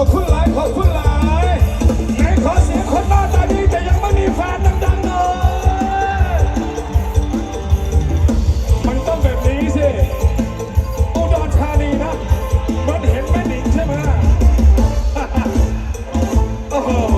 อบคุณหลายขอบคุณหลายไหนขอเสียงคนหน้าตาดีแต่ยังไม่มีแฟนดังๆเลยมันต้องแบบนี้สิอุดรธานีนะมันเห็นไม่ดีใช่ไหมฮ่าฮ่โอ้โห